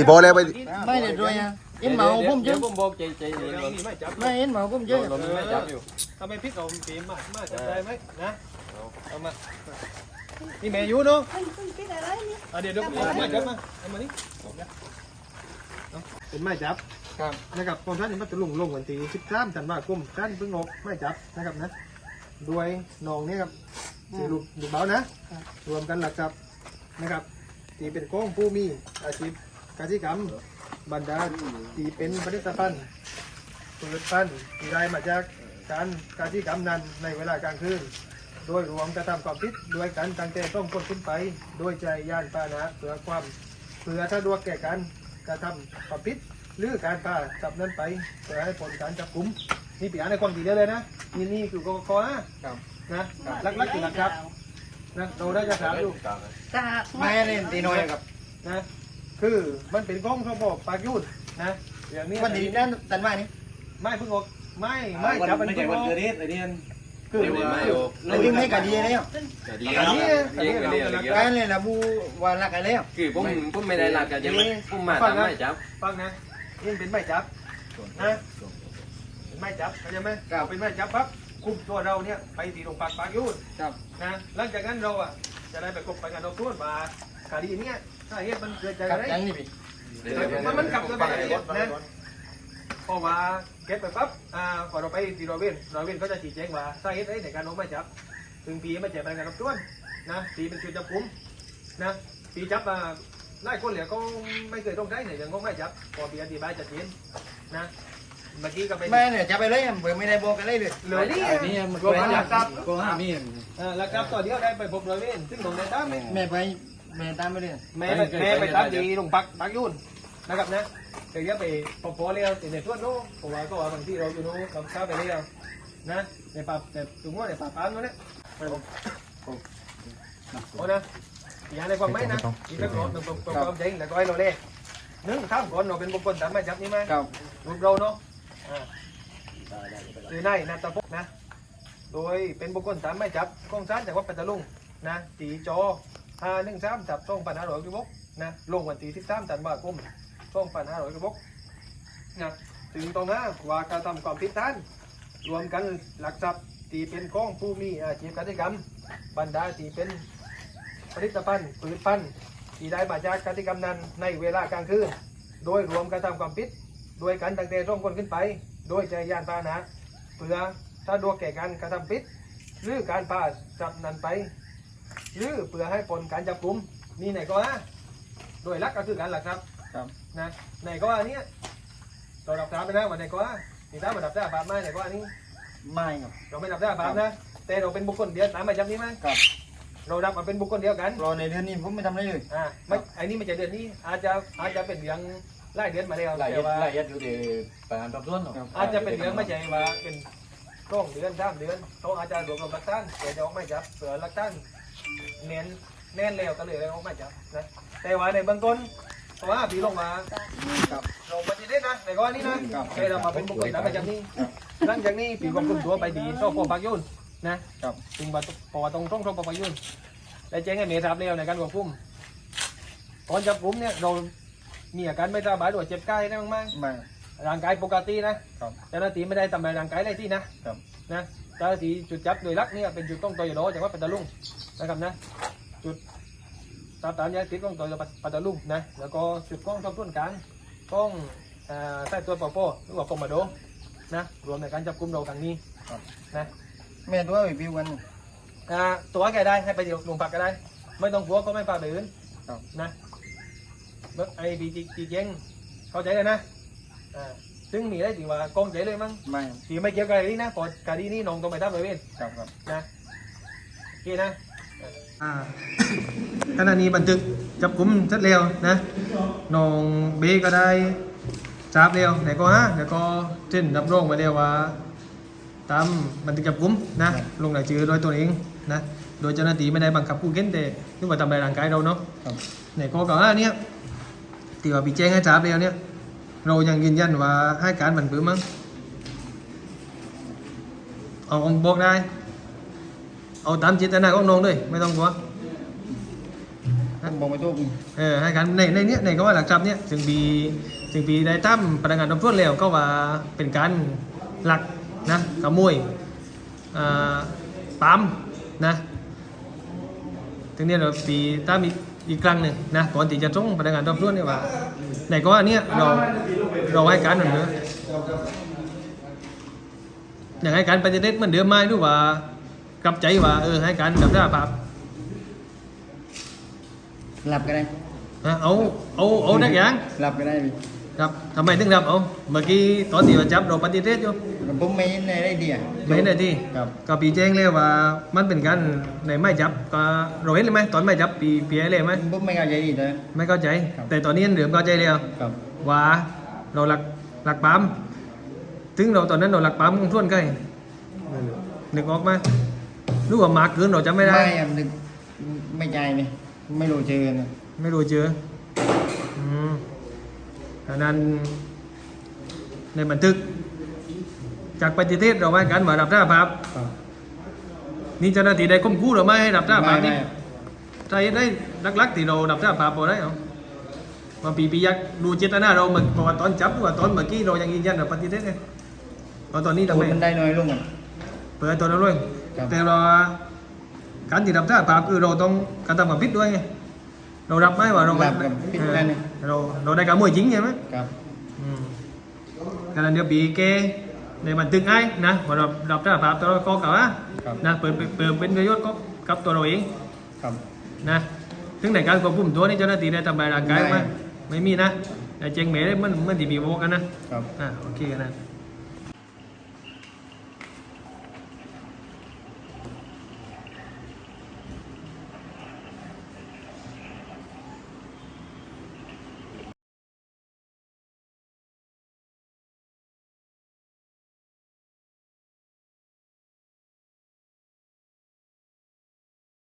ที่พอแล้วไป ไม่ได้ด้วยอะเอ็นเหมาผมเยเดี๋ยอะวผมบอกใจใจเย็นก่อนไม่จับไม่เอ็นเหมาผมเยอะเรามีไม่จับอยู่ทำไมพี่เอาปีมามาจับได้ไหมนะเอามานี่แม่อยู่เนาะมันมันเป็นอะไรเนี่ยอะเดี๋ยวเดี๋ยวเอามาจับมาเอามานี่เอาเป็นไม้จับครับนะครับกองท่านนี่มันจะลงลงวันที่สิบสามธันวาคมท่านเพิ่งออกไม้จับนะครับนะด้วยน้องเนี่ยครับสี่ลูกลูกเบานะ รวมกันหลักทรัพย์นะครับที่เป็นกองผู้มีอาชีพ กสิกรรมบรรดาที่เป็นผลิตภัณฑ์ผลิตภัณฑ์ที่ได้มาจากการกสิกรรมนั้นในเวลากลางคืน โดยรวมกระทำความผิดด้วยกันตั้งแต่ต้องคนขึ้นไปโดยใจย่านปานะเพื่อความเพื่อถ้าดวกแก่การกระทำความผิดหรือการพาจับนั้นไปเพื่อให้ผลการจับกุมนี่ปีอ่านในความดีเดียวเลยนะนี่นี่คือกกนะครับนะลักลักกี่หลักครับนะเราได้จะถามอยู่ตาไม่เล่นตีน้อยครับนะ คือมันเป็นกล้องเขาบอกปากยุดนะอย่างนี้วันนี้นั่นตันว่านี่ไม่เพิ่งออกไม่ไม่จับเป็นไม่เพิ่ใช่งอวันอกเกิดเหตุไอ้เนี่ยคือเดี๋ยวไม่โอ้เราวิ่งให้กันดีแล้วแต่ดีอันเนาะนี้เลี้ยงเลี้ยงอะไรเงี้ยการเลยละบูวารักกันแล้วคือผมผมไม่ได้รักกันใช่ไหมผมมาทำไม่จับฟังนะนี่เป็นไม่จับนะเป็นไม่จับเข้าใจไหมเป็นไม่จับปั๊บคุมตัวเราเนี่ยไปที่โรงพักปากยุดครับนะหลังจากนั้นเราอะจะได้ไปกบไปกันเราทุ่นมา คดีเนี้ยถ้าเหตุมันเกิดจากกัอะบไรยังนี่พี่มันมันกลับกันไปละเอียดนะเพราะว่าเก็บไปปั๊บอ่าพอเราไปที่โรเวนโรเวนก็จะชี้แจงว่าสาเหตุอะไรในการลงไม้จับถึงปีไม่เจ็บอะไรกันรับต้วนนะปีเป็นจุดจับกุมนะปีจับมาไล่คนเหลือก็ไม่เคยต้องได้เนี่ยยังก็ไม่จับพอปีอธิบายจัดเจนนะเมื่อกี้ก็ไปแม่เนี่ยจะไปเลยเผื่อไม่ได้บอกกันเลยเลยเหลือนี่นี่มันรวมกันหลักทรัพย์ก็ห้ามีอ่าหลักทรัพย์ต่อเดียวได้ไปพบโรเวนซึ่งตรงในตั้มแม่ไป แม่ตามไปเลยแม่ไปแม่ไปตามที่โรงพักปักยุ่นนะครับนะเดี๋ยวไปพบพอเรียวในส่วนโน้เพราะว่าก็ว่าบางที่เราอยู่โน้กับข้าวไปเรียวนะในป่าแต่ตรงว่าในป่าปามโน้นเนี่ยโอ้นะอย่าในความไม่นะอีกแล้วก็ตรงตรงตรงความจริงแล้วก็ให้เราเล่หนึ่งข้ามก่อนเราเป็นบุคคลทำไม่จับนี่ไหมครับรูปเราเนาะอ่าคือนายนัตพงศ์นะ โดยเป็นบุคคลตามไม่จับกองสารจังหวัดปัตตานีนะตีจอ ห้าหนึ่งสามจับช่องปัญหาหลอยกระบอกนะลงวันที่สิบสามธันวาคมช่องปัญหาหลอยกระบอกนะถึงตรงนั้นว่าการทำความผิดฐานรวมกันหลักทรัพย์ที่เป็นของผู้มีอาชีพการกรรม บรรดาที่เป็นผลิตภัณฑ์ผลิตภัณฑ์ที่ได้มาจากการกรรมนั้นในเวลากลางคืนโดยรวมการทำความผิดโดยการตั้งแต่ร่องคนขึ้นไป โดยใจยานพาหนะเพื่อถ้าดวกแก่การกระทำผิดหรือการพาจับนันไป หรือเพื่อให้ผลการจับกลุ่มนี่ไหนก็ฮะโดยหลักก็คือการหลักครับครับ นะไหนก็อันเนี้ยเราดับตาไปนะวันไหนก็ฮะนี่ถ้ามาดับได้บาปไหมไหนก็อันนี้ ไม่ครับ เราไม่ดับได้บาปนะ แต่เราเป็นบุคคลเดียวตามหมายจับนี้ไหมครับ เราดับมาเป็นบุคคลเดียวกันรอในเดือนนี้ผมไม่ทำอะไรเลยอ่าไม่ไอ้นี่ไม่ใช่เดือนนี้ อาจจะอาจจะเป็นเรื่องไล่เดือนมาแล้วหลายแต่ยัดว่าหลายยัดอยู่ที่ประธานรับส่วนเนาะอาจจะเป็นเดือนไม่ใช่ว่าเป็นช่วงเดือนสามเดือนเขาอาจจะรวมรวมหลักฐานเดี๋ยวจะออกไม่จับเผื่อหลักฐาน เน้นแน่นแล้วก็เลยออกไม่จับนะแต่ว่าในเบื้องต้นเพราะว่าผีลงมาครับลงมาจะได้นะในก้อนนี้นะแค่เรามาเป็นบุคคลตามประจำนี้หลังจากนี้ผีควบคุมตัวไปดีโซ่พอปักยุ่นนะครับถึงว่าพอตรงตรงโซ่พอปักยุ่นและแจ้งให้เมย์ทราบแล้วในการควบคุมตอนจับกลุ่มเนี่ยเรามีอาการไม่สบายหรือว่าเจ็บกายได้บ้างไหมไม่ ร่างกายปกตินะครับเจ้าหน้าที่ไม่ได้ทำลายร่างกายอะไรที่นะครับ นะเจ้าหน้าที่จุดจับโดยลักเนี่ยเป็นจุดต้องตัวอยู่โดจังหวัดปัตตาลุงนะครับนะจุดตามตามยาติดของตัวปัตตาลุงนะแล้วก็จุดกล้องสอบสวนกลางกล้องอ่าใต้ตัวปอปอหรือว่ากองมาโดนะรวมในการจับกุมเราครั้งนี้นะแม่ตัวไปพิวกันอ่าตัวแกได้ให้ไปเดี๋ยวลงพักก็ได้ ไม่ต้องกลัวก็ไม่พาไปอื่นครับนะเบิกไอ้บีจีจีเจงเข้าใจเลยนะ อ่าซึ่งมีได้ถึงว่ากองใจเลยมั้งไม่ที่ไม่เกี่ยวกับคดีนะเพอคดีนี้น้องต้องไปทำเลยเว้นครับครับนะโอเคนะอ่าขณะนี้บันทึกจับกุมเสร็จแล้วนะน้องเบก็ได้ทราบแล้วไหนก็ฮะแล้วก็เช่นรับรองไว้แล้วว่าตามบันทึกจับกุมนะลงรายชื่อโดยตัวเองนะโดยเจ้าหน้าที่ไม่ได้บังคับผู้เข็นแต่นึกว่าทำลายร่างกายเราเนาะครับในข้อกล่าวหาเนี้ยที่ว่าพี่แจ้งให้ทราบแล้วเนี่ย เรายังยืนยันว่าให้การบันปื้มั้งเอาเอาบอกได้ เอาตามเจตนาของน้องเลยไม่ต้องกลัวผมบอกไม่ถูกเออให้การในในเนี้ยในก็ว่าหลักทรัพย์เนี่ยจึงปีจึงปีได้ตั้มพนักงานสอบสวนแล้วก็ว่าเป็นการหลักนะขโมยอ่าปั๊มนะถึงเนี้ยเราปีตั้มอีก อีกครั้งหนึ่งนะก่อนที่จะส่งพนักงานสอบสวนเนี่ยว่าในก็ว่าเนี้ยเราเราให้การเหมือนเดิมอย่างให้การปฏิเสธเหมือนเดิมไหมหรือว่ากลับใจว่าเออให้การกับได้ภาพหลับก็ได้นะเอาเอาเอานักอย่างหลับก็ได้พี่ครับทำไมถึงรับเอาเมื่อกี้ตอนที่ว่าจับเราปฏิเสธอยู่ ผมไม่เห็นในได้ดีอะไม่เห็นเลยที่ครับก็ปีแจ้งเลยว่า มันเป็นการในไม่จับก็เราเห็นเลยไหมตอนไม่จับปีปีอะไรไหมผมไม่เข้าใจดีเลยไม่เข้าใจครับแต่ตอนนี้เหลือมเข้าใจแล้วครับว่าเราหลักหลักปั๊มถึงเราตอนนั้นเราหลักปั๊มของท่วนใกล้นึกออกไหมรู้ว่ามาเกินเราจำไม่ได้ไม่อะนึกไม่ใจนี่ไม่รู้เจอนะไม่รู้เจออืมดังนั้นในบันทึก จากปฏิเทศเราว่ากันว่ารับสารภาพครับนี่เจ้าหน้าที่ได้ก้มกู้หรือไม่ให้รับสารภาพไม่นี่ไม่ใช่ได้ลักๆที่เรารับสารภาพพอได้เหรอมาปีปียักษ์ดูเจตนาเราเหมือนว่าตอนจับหรือว่าตอนเมื่อกี้เรายังยืนยันเราปฏิเสธไงเอาตอนนี้ทำพูไมดมันได้น้อยลงอะเปิดตัวเราด้วยครับแต่เราการที่รับสารภาพคือเราต้องกระทำความผิดด้วยไงเรารับไหมว่าเราหลับกับพิษนั่นนี่เออเราเราได้การมวยจริงใช่ไหมครับอืมการนั้นเดี๋ยวปีเก ในบันทึกไอ้นะว่าเรารับสารภาพตัวเราก็กล่าวว่าครับ นะเปิดเปิดเป็นประโยชน์ก็กับตัวเราเองครับ นะถึงในการควบคุมตัวนี่เจ้าหน้าที่ได้ทำลายร่างกายไหมไม่ ไม่มีนะแต่เจงเหมได้เหมื่อนเหมื่อนที่มีโวกันนะครับ อ่าโอเคกันนะ